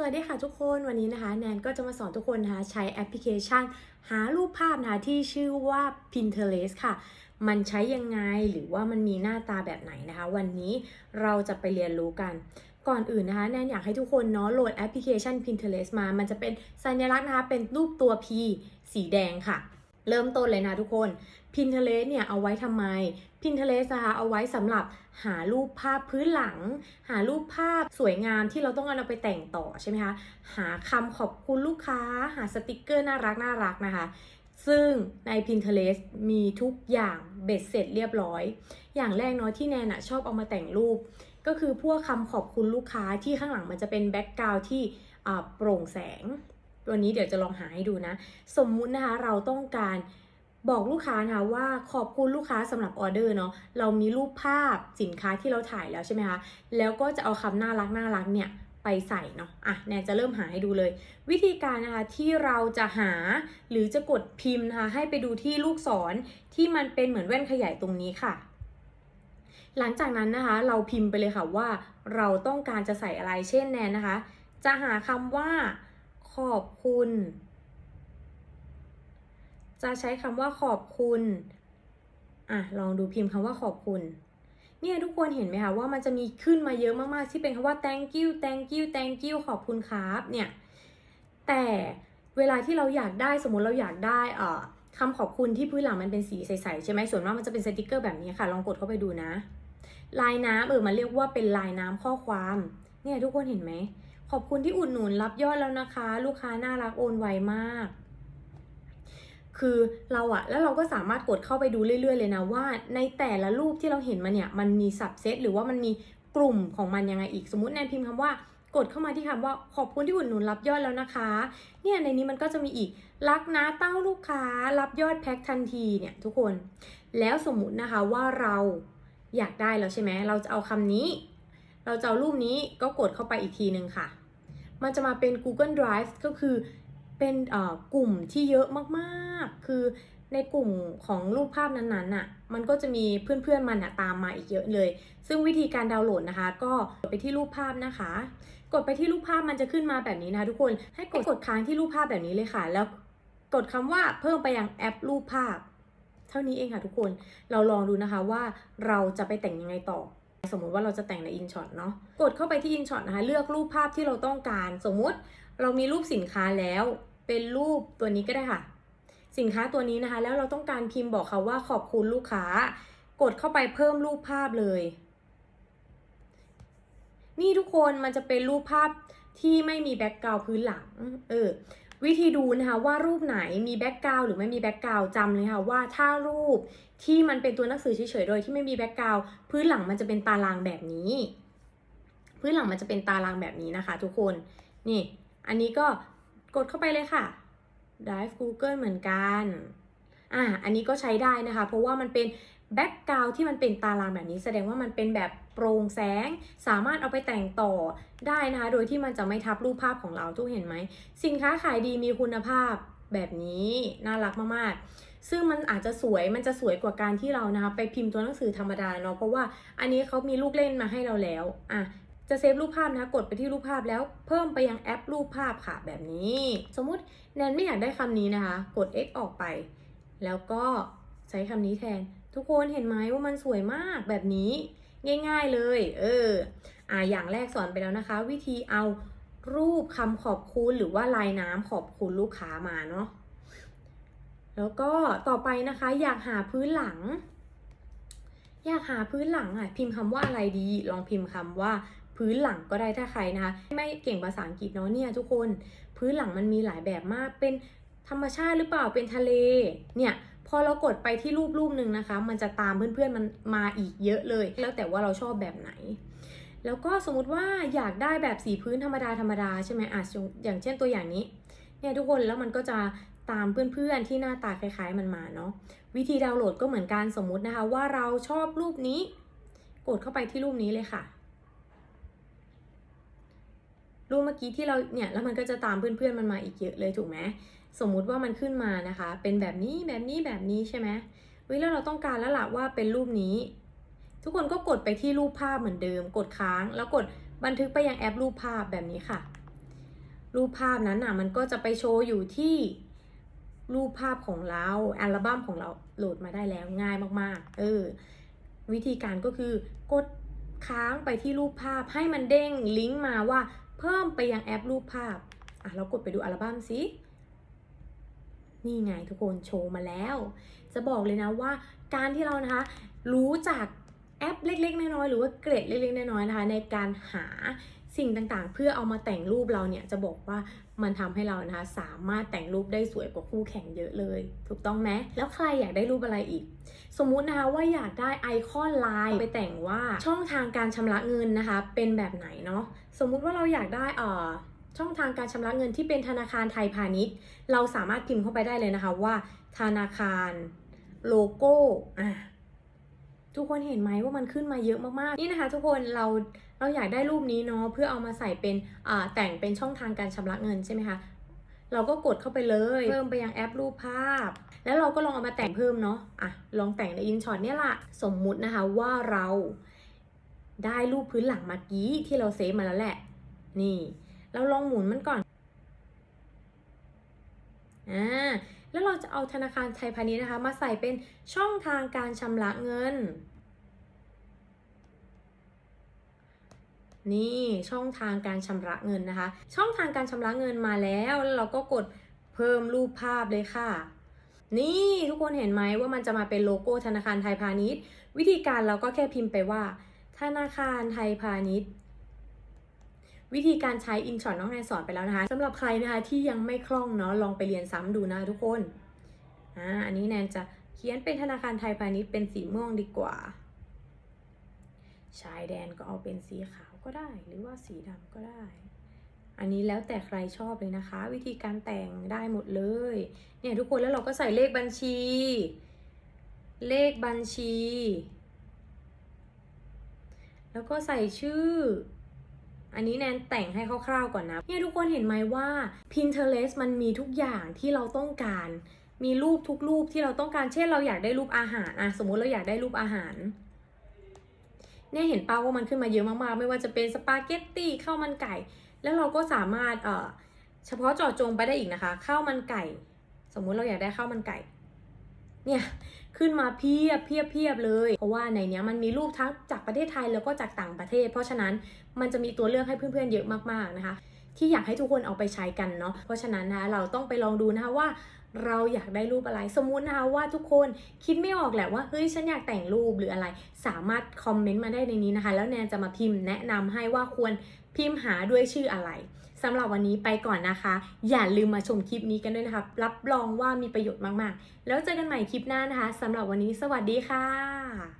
สวัสดีค่ะทุกคนวันนี้นะคะแนนก็จะมาสอนทุกคนนะคะใช้แอปพลิเคชัน หารูปภาพนะคะที่ชื่อว่า Pinterest ค่ะ มันใช้ยังไงหรือว่ามันมีหน้าตาแบบไหนนะคะ วันนี้เราจะไปเรียนรู้กัน ก่อนอื่นนะคะแนนอยากให้ทุกคนเนาะโหลดแอปพลิเคชัน Pinterest มา มันจะเป็นสัญลักษณ์นะคะเป็นรูปตัว P สีแดงค่ะ เริ่มต้นเลยนะทุกคน Pinterest เนี่ยเอาไว้ทำไม Pinterest นะคะเอาไว้สำหรับหารูปภาพพื้นหลัง หารูปภาพสวยงามที่เราต้องเอาไปแต่งต่อใช่ไหมคะ หาคำขอบคุณลูกค้า หาสติกเกอร์น่ารักน่ารักนะคะ ซึ่งใน Pinterest มีทุกอย่างเบ็ดเสร็จเรียบร้อย อย่างแรกเนาะที่แนนอะชอบเอามาแต่งรูป ก็คือพวกคำขอบคุณลูกค้าที่ข้างหลังมันจะเป็นแบ็กกราวที่โปร่งแสง ตัวนี้เดี๋ยวจะลองหาให้ดูนะ สมมุตินะคะเราต้องการบอกลูกค้านะคะว่าขอบคุณลูกค้าสำหรับออเดอร์เนาะเรามีรูปภาพสินค้าที่เราถ่ายแล้วใช่ไหมคะแล้วก็จะเอาคำน่ารักน่ารักเนี่ยไปใส่เนาะอะแนนจะเริ่มหาให้ดูเลย วิธีการนะคะที่เราจะหาหรือจะกดพิมพ์นะคะให้ไปดูที่ลูกศรที่มันเป็นเหมือนแว่นขยายตรงนี้ค่ะ หลังจากนั้นนะคะ เราพิมพ์ไปเลยค่ะว่า เราต้องการจะใส่อะไรเช่นแนนนะคะ จะหาคำว่า ขอบคุณ จะใช้คำว่าขอบคุณ อะ ลองดูพิมพ์คำว่าขอบคุณ เนี่ยทุกคนเห็นไหมคะว่ามันจะมีขึ้นมาเยอะมากๆ ที่เป็นคำว่า thank you thank you thank you ขอบคุณครับ เนี่ย แต่เวลาที่เราอยากได้สมมติเราอยากได้เอ่อคำขอบคุณที่พื้นหลังมันเป็นสีใสๆใช่ไหมส่วนมากมันจะเป็นสติกเกอร์แบบนี้ค่ะ ลองกดเข้าไปดูนะ ลายน้ำเออมันเรียกว่าเป็นลายน้ำข้อความ เนี่ยทุกคนเห็นไหม ขอบคุณที่อุดหนุนรับยอดแล้วนะคะ ลูกค้าน่ารักโอนไวมาก คือเราอะแล้วเราก็สามารถกดเข้าไปดูเรื่อย ๆ เลยนะว่า ในแต่ละรูปที่เราเห็นมาเนี่ย มันมีสับเซตหรือว่ามันมีกลุ่มของมันยังไงอีกสมมติแนนพิมพ์คำว่ากดเข้ามาที่คำว่าขอบคุณที่อุดหนุนรับยอดแล้วนะคะ เนี่ยในนี้มันก็จะมีอีกรักนะเต้าลูกค้า รับยอดแพ็คทันทีเนี่ยทุกคน แล้วสมมุตินะคะว่าเราอยากได้แล้วใช่ไหมเราจะเอาคำนี้ เราจะเอารูปนี้ก็กดเข้าไปอีกทีหนึ่งค่ะ มันจะมาเป็น Google Drive ก็คือเป็นเอ่อกลุ่มที่เยอะมากๆ คือในกลุ่มของรูปภาพนั้นๆน่ะ มันก็จะมีเพื่อนๆมันอะตามมาอีกเยอะเลย ซึ่งวิธีการดาวน์โหลดนะคะ ก็กดไปที่รูปภาพนะคะ กดไปที่รูปภาพมันจะขึ้นมาแบบนี้นะคะทุกคน ให้กดกดค้างที่รูปภาพแบบนี้เลยค่ะ แล้วกดคำว่าเพิ่มไปยังแอปรูปภาพ เท่านี้เองค่ะทุกคน เราลองดูนะคะว่าเราจะไปแต่งยังไงต่อ สมมุติว่าเราจะแต่งใน InShot เนาะกดเข้าไปที่ InShot นะคะ เลือกรูปภาพที่เราต้องการ สมมุติเรามีรูปสินค้าแล้ว เป็นรูปตัวนี้ก็ได้ค่ะ สินค้าตัวนี้นะคะ แล้วเราต้องการพิมพ์บอกเขาว่าขอบคุณลูกค้า กดเข้าไปเพิ่มรูปภาพเลย นี่ทุกคนมันจะเป็นรูปภาพที่ไม่มีแบ็กกราวพื้นหลัง เออ วิธีดูนะคะว่ารูปไหนมีแบ็กกราวหรือไม่มีแบ็กกราวจำเลยค่ะว่าถ้ารูปที่มันเป็นตัวหนังสือเฉยๆโดยที่ไม่มีแบ็กกราวพื้นหลังมันจะเป็นตารางแบบนี้ พื้นหลังมันจะเป็นตารางแบบนี้นะคะ ทุกคนนี่ อันนี้ก็กดเข้าไปเลยค่ะ Drive Google เหมือนกันอ่าอันนี้ก็ใช้ได้นะคะ เพราะว่ามันเป็น แบ็กกราวที่มันเป็นตารางแบบนี้แสดงว่ามันเป็นแบบโปร่งแสง สามารถเอาไปแต่งต่อได้นะคะ โดยที่มันจะไม่ทับรูปภาพของเราทุกเห็นไหม สินค้าขายดีมีคุณภาพแบบนี้น่ารักมากๆ ซึ่งมันอาจจะสวยมันจะสวยกว่าการที่เรานะคะ ไปพิมพ์ตัวหนังสือธรรมดาเนาะเพราะว่าอันนี้เขามีลูกเล่นมาให้เราแล้วอะจะเซฟรูปภาพนะกดไปที่รูปภาพแล้วเพิ่มไปยังแอปรูปภาพค่ะแบบนี้ สมมุติแนนไม่อยากได้คำนี้นะคะ กด X ออกไป แล้วก็ใช้คำนี้แทน ทุกคนเห็นไหมว่ามันสวยมากแบบนี้ง่าย ๆเลย เออ อ่า อย่างแรกสอนไปแล้วนะคะ วิธีเอารูปคำขอบคุณหรือว่าลายน้ำขอบคุณลูกค้ามาเนาะ แล้วก็ต่อไปนะคะอยากหาพื้นหลัง อยากหาพื้นหลังอะพิมพ์คำว่าอะไรดี ลองพิมพ์คำว่าพื้นหลังก็ได้ถ้าใครนะคะ ไม่เก่งภาษาอังกฤษเนาะเนี่ยทุกคน พื้นหลังมันมีหลายแบบมากเป็นธรรมชาติหรือเปล่าเป็นทะเล เนี่ย พอเรากดไปที่รูปรูปหนึ่งนะคะ มันจะตามเพื่อนๆมันมาอีกเยอะเลย แล้วแต่ว่าเราชอบแบบไหน แล้วก็สมมติว่าอยากได้แบบสีพื้นธรรมดาธรรมดาใช่ไหมอะอย่างเช่นตัวอย่างนี้เนี่ยทุกคนแล้วมันก็จะตามเพื่อนๆที่หน้าตาคล้ายๆมันมาเนาะวิธีดาวน์โหลดก็เหมือนกันสมมุตินะคะ ว่าเราชอบรูปนี้ กดเข้าไปที่รูปนี้เลยค่ะ รูปเมื่อกี้ที่เราเนี่ยแล้วมันก็จะตามเพื่อนๆมันมาอีกเยอะเลยถูกไหม สมมุติว่ามันขึ้นมานะคะ เป็นแบบนี้แบบนี้แบบนี้ใช่ไหมเฮ้ยแล้วเราต้องการแล้วล่ะว่าเป็นรูปนี้ ทุกคนก็กดไปที่รูปภาพเหมือนเดิม กดค้าง แล้วกดบันทึกไปยังแอปรูปภาพแบบนี้ค่ะ รูปภาพนั้นอะมันก็จะไปโชว์อยู่ที่รูปภาพของเราอัลบั้มของเราโหลดมาได้แล้วง่ายมากๆ เออ วิธีการก็คือกดค้างไปที่รูปภาพให้มันเด้งลิงก์มาว่าเพิ่มไปยังแอปรูปภาพอะเรากดไปดูอัลบั้มสิ นี่ไงทุกคนโชว์มาแล้ว จะบอกเลยนะว่าการที่เรานะคะรู้จักแอปเล็ก ๆ น้อยๆหรือว่าเกรดเล็ก ๆ น้อยๆนะคะในการหาสิ่งต่างๆ เพื่อเอามาแต่งรูปเราเนี่ยจะบอกว่ามันทำให้เรานะคะสามารถแต่งรูปได้สวยกว่าคู่แข่งเยอะเลย ถูกต้องไหมแล้วใครอยากได้รูปอะไรอีก สมมุตินะคะว่าอยากได้ไอคอนไลน์ไปแต่งว่าช่องทางการชำระเงินนะคะ เป็นแบบไหนเนาะสมมุติว่าเราอยากได้เอ่อ ช่องทางการชำระเงินที่เป็นธนาคารไทยพาณิชย์ เราสามารถพิมพ์เข้าไปได้เลยนะคะว่า ธนาคารโลโก้อะทุกคนเห็นไหมว่ามันขึ้นมาเยอะมากๆ นี่นะคะ ทุกคนเราเราอยากได้รูปนี้เนาะเพื่อเอามาใส่เป็นอ่าแต่งเป็นช่องทางการชำระเงินใช่ไหมคะเราก็กดเข้าไปเลยเพิ่มไปยังแอปรูปภาพ แล้วเราก็ลองเอามาแต่งเพิ่มเนาะอะลองแต่งในอินช็อตเนี่ยละสมมุตินะคะว่าเราได้รูปพื้นหลังเมื่อกี้ที่เราเซฟมาแล้วแหละ นี่ เราลองหมุนมันก่อนอ่าแล้วเราจะเอาธนาคารไทยพาณิชย์นะคะ มาใส่เป็นช่องทางการชำระเงิน นี่ช่องทางการชำระเงินนะคะ ช่องทางการชำระเงินมาแล้วแล้วเราก็กดเพิ่มรูปภาพเลยค่ะ นี่ทุกคนเห็นไหมว่ามันจะมาเป็นโลโก้ธนาคารไทยพาณิชย์ วิธีการเราก็แค่พิมพ์ไปว่า ธนาคารไทยพาณิชย์ วิธีการใช้อินช็อตน้องแนนสอนไปแล้วนะคะสำหรับใครนะคะที่ยังไม่คล่องเนาะลองไปเรียนซ้ำดูนะทุกคนอ่าอันนี้แนนจะเขียนเป็นธนาคารไทยพาณิชย์เป็นสีม่วงดีกว่า ชายแดนก็เอาเป็นสีขาวก็ได้ หรือว่าสีดำก็ได้ อันนี้แล้วแต่ใครชอบเลยนะคะ วิธีการแต่งได้หมดเลย เนี่ยทุกคนแล้วเราก็ใส่เลขบัญชี เลขบัญชี แล้วก็ใส่ชื่อ อันนี้แนนแต่งให้คร่าวๆก่อนนะเนี่ยทุกคนเห็นไหมว่า Pinterest มันมีทุกอย่างที่เราต้องการ มีรูปทุกรูปที่เราต้องการ เช่นเราอยากได้รูปอาหารอะสมมุติเราอยากได้รูปอาหารเนี่ยเห็นเป้าว่ามันขึ้นมาเยอะมากๆ ไม่ว่าจะเป็นสปาเกตตี้ข้าวมันไก่ แล้วเราก็สามารถเอ่อเฉพาะเจาะจงไปได้อีกนะคะข้าวมันไก่ สมมุติเราอยากได้ข้าวมันไก่ เนี่ย ขึ้นมาเพียบเพียบเพียบเลย เพราะว่าในเนี้ยมันมีรูปทั้งจากประเทศไทยแล้วก็จากต่างประเทศ เพราะฉะนั้นมันจะมีตัวเลือกให้เพื่อนๆเยอะมากๆนะคะ ที่อยากให้ทุกคนเอาไปใช้กันเนาะเพราะฉะนั้นนะคะเราต้องไปลองดูนะคะว่า เราอยากได้รูปอะไร สมมุตินะคะว่าทุกคนคิดไม่ออกแหละว่าเฮ้ยฉันอยากแต่งรูปหรืออะไร สามารถคอมเมนต์มาได้ในนี้นะคะ แล้วแนนจะมาพิมพ์แนะนำให้ว่าควรพิมพ์หาด้วยชื่ออะไรสำหรับวันนี้ไปก่อนนะคะ อย่าลืมมาชมคลิปนี้กันด้วยนะคะรับรองว่ามีประโยชน์มากๆ แล้วเจอกันใหม่คลิปหน้านะคะสำหรับวันนี้สวัสดีค่ะ